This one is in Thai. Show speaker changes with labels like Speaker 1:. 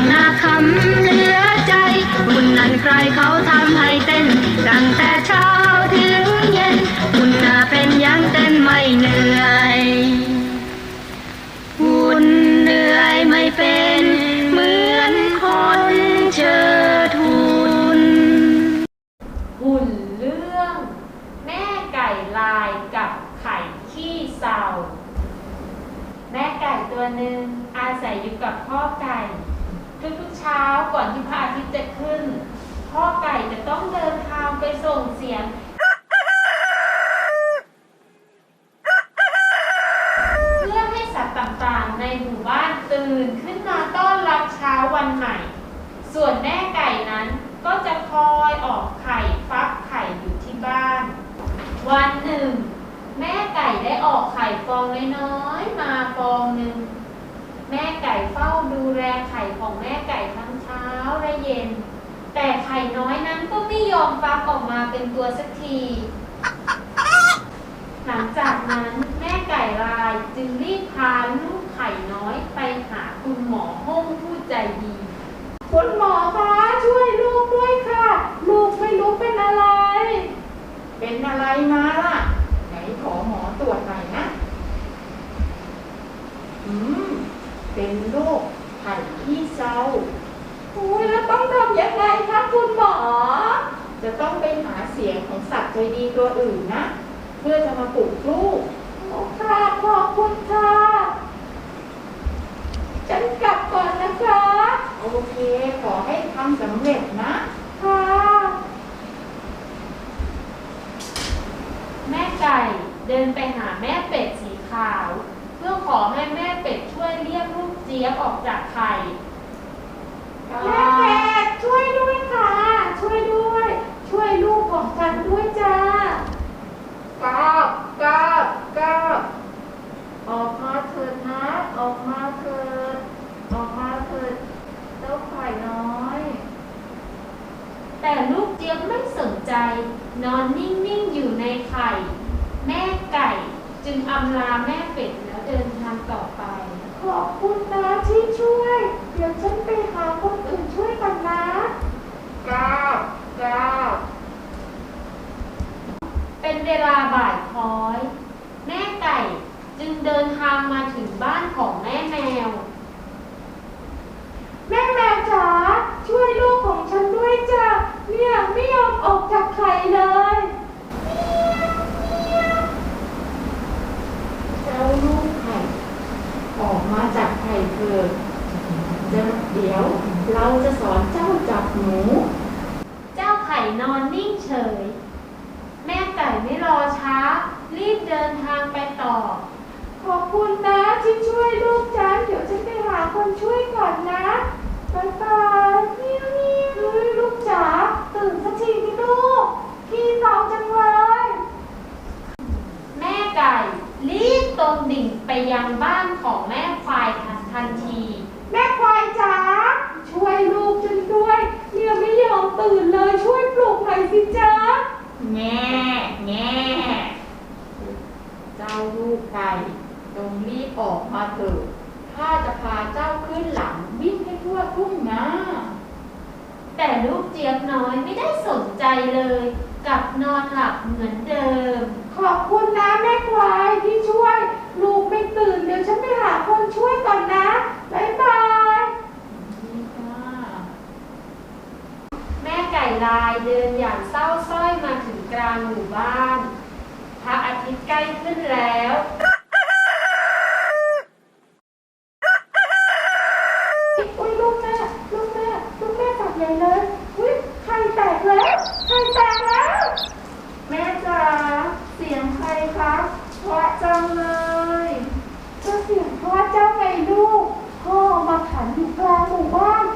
Speaker 1: างนาคำเหลือใจ คุณนั้นใครเขาทำให้เต้น ตั้งแต่เช้าถึงเย็น คุณน่าเป็นยังเต้นไม่เหนื่อย คุณเหนื่อยไม่เป็นเหมือนคนเชิทุน
Speaker 2: หุ่นเรื่อง แม่ไก่ลายกับไข่ขี้เศร้าแม่ไก่ตัวหนึ่งอาศัยอยู่กับพ่อไก่ ทุกๆเช้าก่อนที่พระอาทิตย์จะขึ้น พ่อไก่จะต้องเดินทางไปส่งเสียง เพื่อให้สัตว์ต่างๆ ในหมู่บ้านตื่นขึ้นมาต้อนรับเช้าวันใหม่ ส่วนแม่ไก่นั้นก็จะคอยออกไข่ฟักไข่อยู่ที่บ้าน วันหนึ่ง แม่ไก่ได้ออกไข่ฟองน้อยๆมาฟองหนึ่ง แม่ไก่เฝ้าดูแลไข่ของแม่ไก่ทั้งเช้าและเย็น แต่ไข่น้อยนั้นก็ไม่ยอมฟักออกมาเป็นตัวสักที หลังจากนั้นแม่ไก่ลายจึงรีบพาลูกไข่น้อยไปหาคุณหมอห้องผู้ใจดี
Speaker 3: คุณหมอคะช่วยลูกด้วยค่ะ ลูกไม่รู้เป็นอะไร เป็นอะไรมาล่ะ ไหนขอหมอตรวจหน่อยนะ อืม เป็นโรคไข้ขี้เศร้า อุ้ยแล้วต้องทำยังไงคะคุณหมอ จะต้องไปหาเสียงของสัตว์ใจดีตัวอื่นนะ เพื่อจะมาปลุกลูกโอ้ค่ะขอบคุณค่ะฉันกลับก่อนนะคะ โอเค ขอให้ทำสำเร็จนะ ค่ะ
Speaker 2: แม่ไก่เดินไปหาแม่เป็ดสีขาว เพื่อขอให้แม่เป็ดช่วยเรียกลูกเจี๊ยบออกจากไข่
Speaker 3: แม่เป็ดช่วยด้วยค่ะ ช่วยด้วย ช่วยลูกของฉันด้วยจ้ากราบกราบกราบออกมาเถิดนะ ออกมาเถิด ออกมาเถิดเจ้าไข่น้อย
Speaker 2: แต่ลูกเจี๊ยบไม่สนใจ นอนนิ่งๆอยู่ในไข่ แม่ไก่ จึงอำลาแม่เป็ดแล้วเดินทางต่อไป
Speaker 3: ขอบคุณนะที่ช่วย เดี๋ยวฉันไปหาคนอื่นช่วยกันนะกราบกราบ
Speaker 2: เป็นเวลาบ่ายคล้อย แม่ไก่จึงเดินทางมาถึงบ้านของแม่แมว
Speaker 3: แม่แมวจ๋าช่วยลูกของฉันด้วยจ้ะเนี่ยไม่ยอมออกจากไข่เลย เจ้าลูกไข่ ออกมาจากไข่ เถิดเดี๋ยวเดี๋ยวเราจะสอนเจ้าจับหนู
Speaker 2: เจ้าไข่นอนนิ่งเฉย แม่ไก่ไม่รอช้า รีบเดินทางไปต่อ
Speaker 3: ขอบคุณนะที่ช่วยลูกฉันเดี๋ยวฉันไปหาคนช่วยก่อนนะบ๊ายบายเมียวเมียวเฮ้ยลูกจ๋าตื่นสักทีพี่ลูกขี้เมาจังเลย
Speaker 2: แม่ไก่รีบตรงดิ่งไปยังบ้านของแม่ควายทันที
Speaker 3: แม่ควายจ๋าช่วยลูกฉันด้วยเนี่ยไม่ยอมตื่นเลยช่วยปลุกหน่ อยสิจ๊ะ
Speaker 2: แง่แง่
Speaker 3: เจ้าลูกไก่จงรีบออกมาเถิดข้าจะพาเจ้าขึ้นหลังวิ่งให้ทั่วทุ่งนา
Speaker 2: แต่ลูกเจี๊ยบน้อยไม่ได้สนใจเลยกลับนอนหลับเหมือนเดิม
Speaker 3: ขอบคุณนะแม่ควายที่ช่วย ลูกไม่ตื่นเดี๋ยวฉันไปหาคนช่วยก่อนนะ บ๊ายบายนี่ค่ะ
Speaker 2: แม่ไก่ ลายเดินอย่างเศร้าสร้อยมาถึงกลางหมู่บ้าน พระอาทิตย์ใกล้ขึ้นแล้ว
Speaker 3: อุ้ยลูกแม่ลูกแม่ลูกแม่ฝักใหญ่เลยอุ้ยไข่แตกแล้วไข่แตกแล้ว แม่จ๋าเสียงใครคะเพราะจังเลยก็เสียงเพราะเจ้าไงลูกพ่อมาขันอยู่กลางหมู่บ้า
Speaker 2: น